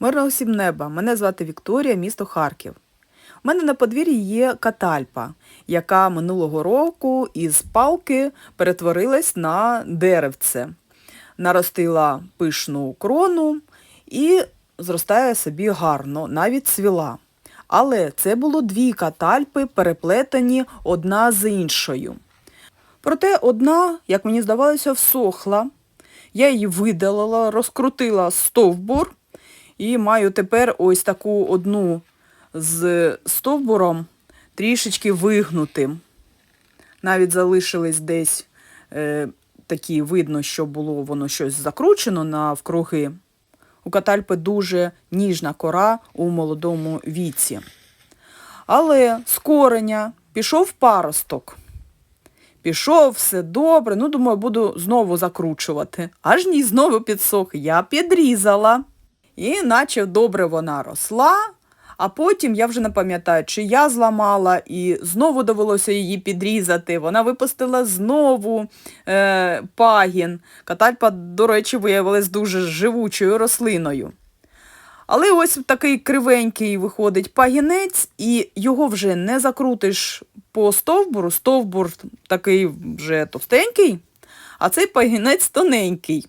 Мирного всім неба. Мене звати Вікторія, місто Харків. У мене на подвір'ї є катальпа, яка минулого року із палки перетворилась на деревце, наростила пишну крону і зростає собі гарно, навіть цвіла. Але це було дві катальпи, переплетені одна з іншою. Проте одна, як мені здавалося, всохла. Я її видалила, розкрутила стовбур і маю тепер ось таку одну з стовбуром трішечки вигнутим. Навіть залишились десь е, такі, видно, що було воно щось закручено навкруги. У катальпи дуже ніжна кора у молодому віці. Але з кореня пішов паросток. Пішов, все добре. Ну, думаю, буду знову закручувати. Аж ні, знову підсох. Я підрізала. І наче добре вона росла, а потім я вже не пам'ятаю, чи я зламала і знову довелося її підрізати. Вона випустила знову е, пагін. Катальпа, до речі, виявилась дуже живучою рослиною. Але ось такий кривенький виходить пагінець, і його вже не закрутиш по стовбуру. Стовбур такий вже товстенький, а цей пагінець тоненький.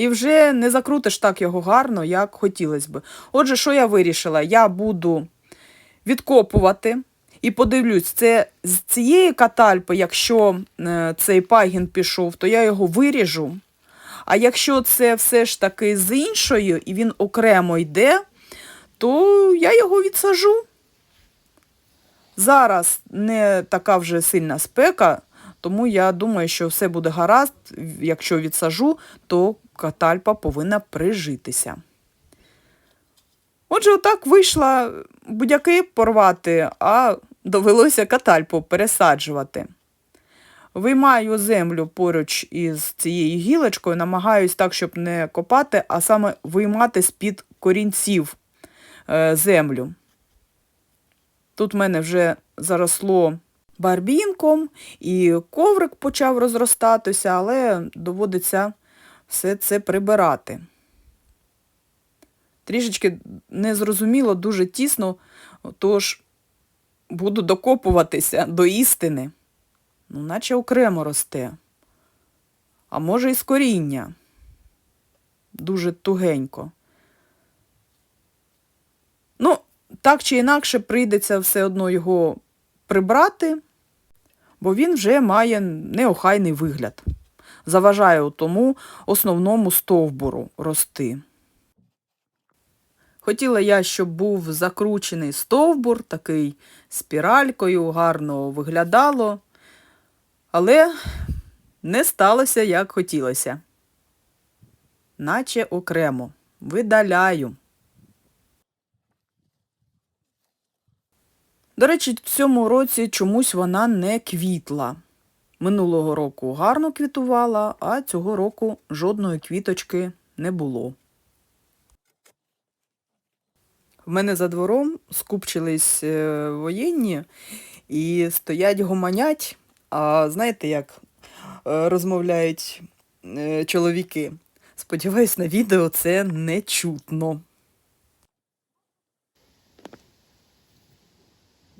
І вже не закрутиш так його гарно, як хотілося б. Отже, що я вирішила? Я буду відкопувати і подивлюсь, це з цієї катальпи, якщо е, цей пагін пішов, то я його виріжу. А якщо це все ж таки з іншою і він окремо йде, то я його відсажу. Зараз не така вже сильна спека, тому я думаю, що все буде гаразд. Якщо відсажу, то катальпа повинна прижитися. Отже, отак вийшла будяки порвати, а довелося катальпу пересаджувати. Виймаю землю поруч із цією гілочкою, намагаюсь так, щоб не копати, а саме виймати з-під корінців е, землю. Тут в мене вже заросло барбінком, і коврик почав розростатися, але доводиться все це прибирати. Трішечки незрозуміло, дуже тісно, тож буду докопуватися до істини. Ну, наче окремо росте. А може і з коріння. Дуже тугенько. Ну, так чи інакше прийдеться все одно його прибрати, бо він вже має неохайний вигляд. Заважає тому основному стовбуру рости. Хотіла я, щоб був закручений стовбур, такий спіралькою, гарно виглядало, але не сталося, як хотілося. Наче окремо. Видаляю. До речі, в цьому році чомусь вона не квітла. Минулого року гарно квітувала, а цього року жодної квіточки не було. В мене за двором скупчились е, воєнні і стоять гомонять, а знаєте, як е, розмовляють е, чоловіки. Сподіваюсь, на відео це не чутно.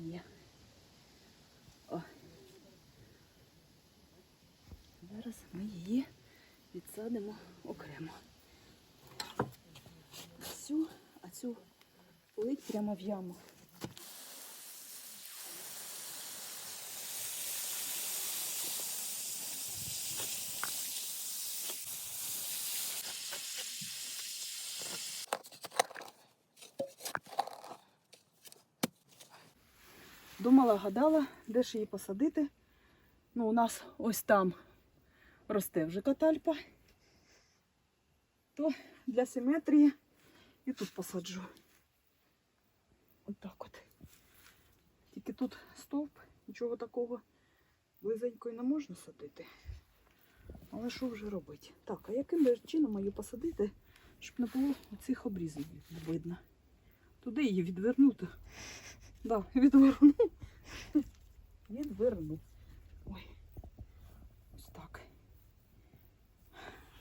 Є. О. Зараз ми її відсадимо окремо. Цю, а цю лить прямо в яму. Думала, гадала, де ж її посадити. Ну, у нас ось там росте вже катальпа. То для симетрії і тут посаджу. От так от. Тільки тут стовп, нічого такого близенько і не можна садити. Але що вже робити? Так, а яким чином її посадити, щоб не було оцих обрізів видно? Туди її відвернути. Да, відверну. Відверну. Ой. Ось так.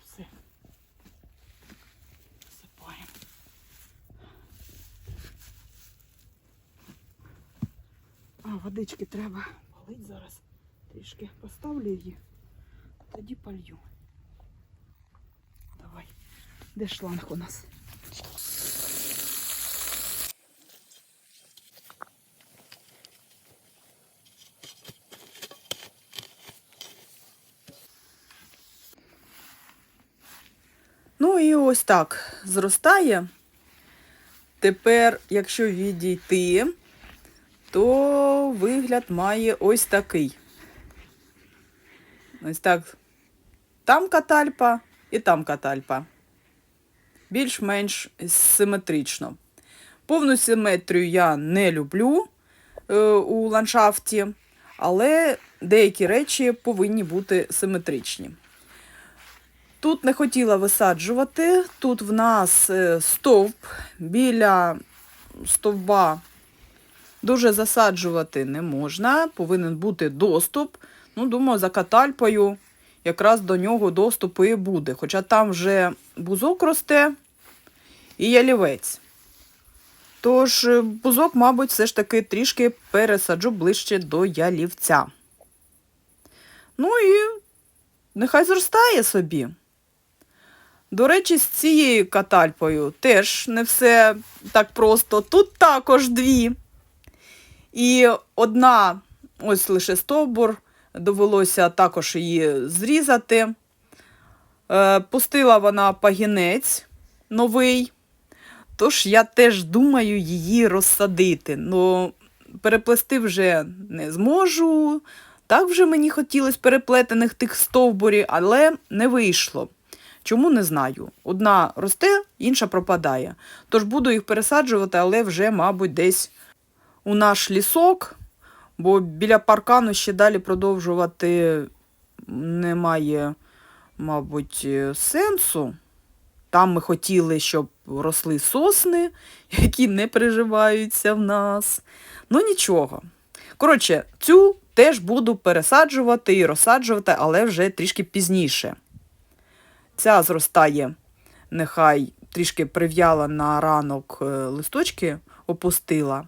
Все. Засипаємо. А, водички треба полить зараз. Трішки поставлю її, тоді полью. Давай. Де шланг у нас? Ну і ось так зростає. Тепер, якщо відійти, то вигляд має ось такий. Ось так. Там катальпа і там катальпа. Більш-менш симетрично. Повну симетрію я не люблю е, у ландшафті, але деякі речі повинні бути симетричні. Тут не хотіла висаджувати. Тут в нас е, стовп біля стовба дуже засаджувати не можна, повинен бути доступ. Ну, думаю, за катальпою якраз до нього доступ і буде. Хоча там вже бузок росте і ялівець. Тож е, бузок, мабуть, все ж таки трішки пересаджу ближче до ялівця. Ну і нехай зростає собі. До речі, з цією катальпою теж не все так просто. Тут також дві. І одна, ось лише стовбур, довелося також її зрізати. Е, Пустила вона пагінець новий, тож я теж думаю її розсадити. Ну, переплести вже не зможу. Так вже мені хотілося переплетених тих стовбурів, але не вийшло. Чому не знаю. Одна росте, інша пропадає. Тож буду їх пересаджувати, але вже, мабуть, десь у наш лісок, бо біля паркану ще далі продовжувати немає, мабуть, сенсу. Там ми хотіли, щоб росли сосни, які не приживаються в нас. Ну нічого. Коротше, цю теж буду пересаджувати і розсаджувати, але вже трішки пізніше. Ця зростає, нехай трішки прив'яла на ранок е, листочки, опустила.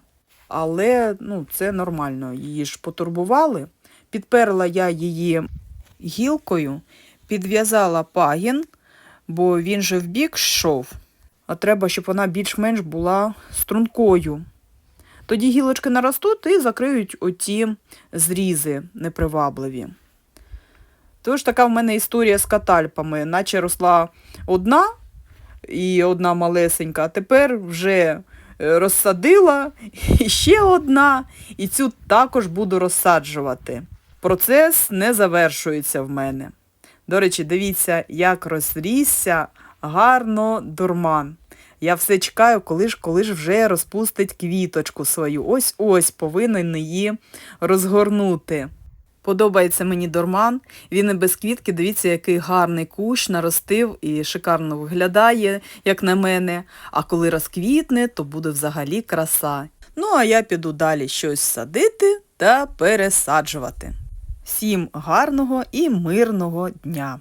Але ну, це нормально. Її ж потурбували. Підперла я її гілкою, підв'язала пагін, бо він же в бік йшов. А треба, щоб вона більш-менш була стрункою. Тоді гілочки наростуть і закриють оті зрізи непривабливі. Тож така в мене історія з катальпами, наче росла одна і одна малесенька, а тепер вже е, розсадила і ще одна, і цю також буду розсаджувати. Процес не завершується в мене. До речі, дивіться, як розрісся гарно дурман. Я все чекаю, коли ж, коли ж вже розпустить квіточку свою. Ось-ось повинен її розгорнути. Подобається мені дурман. Він і без квітки, дивіться, який гарний кущ наростив і шикарно виглядає, як на мене. А коли розквітне, то буде взагалі краса. Ну, а я піду далі щось садити та пересаджувати. Всім гарного і мирного дня!